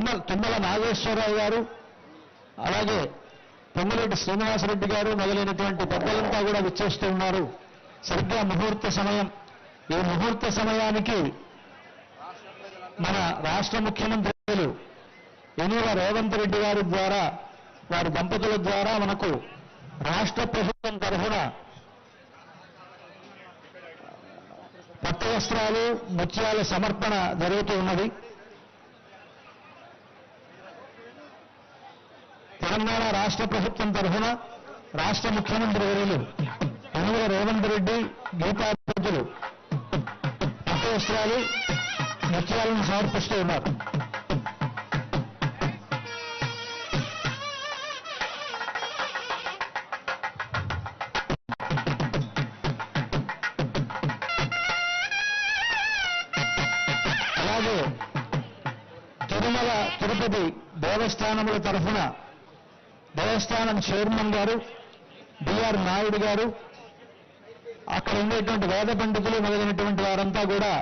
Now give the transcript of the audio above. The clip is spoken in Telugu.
తుమ్మల తుమ్మల నాగేశ్వరరావు గారు అలాగే పొంగులేటి శ్రీనివాసరెడ్డి గారు మొదలైనటువంటి పెద్దలంతా కూడా విచ్చేస్తూ ఉన్నారు. సరిగ్గా ముహూర్త సమయం ఈ ముహూర్త సమయానికి మన రాష్ట్ర ముఖ్యమంత్రులు ఎనుగ రేవంత్ రెడ్డి గారి ద్వారా వారి దంపతుల ద్వారా మనకు రాష్ట్ర ప్రభుత్వం తరఫున పట్టు వస్త్రాలు ముత్యాల సమర్పణ జరుగుతూ ఉన్నది. తెలంగాణ రాష్ట్ర ప్రభుత్వం తరఫున రాష్ట్ర ముఖ్యమంత్రి వర్యులు యనుమల రేవంత్ రెడ్డి గీతాధ్యక్షులు పట్టు నృత్యాలను సమర్పిస్తూ ఉన్నారు. అలాగే తిరుమల తిరుపతి దేవస్థానముల తరఫున దేవస్థానం చైర్మన్ గారు బిఆర్ నాయుడు గారు అక్కడ ఉండేటువంటి వేద పండితులు మొదలైనటువంటి వారంతా కూడా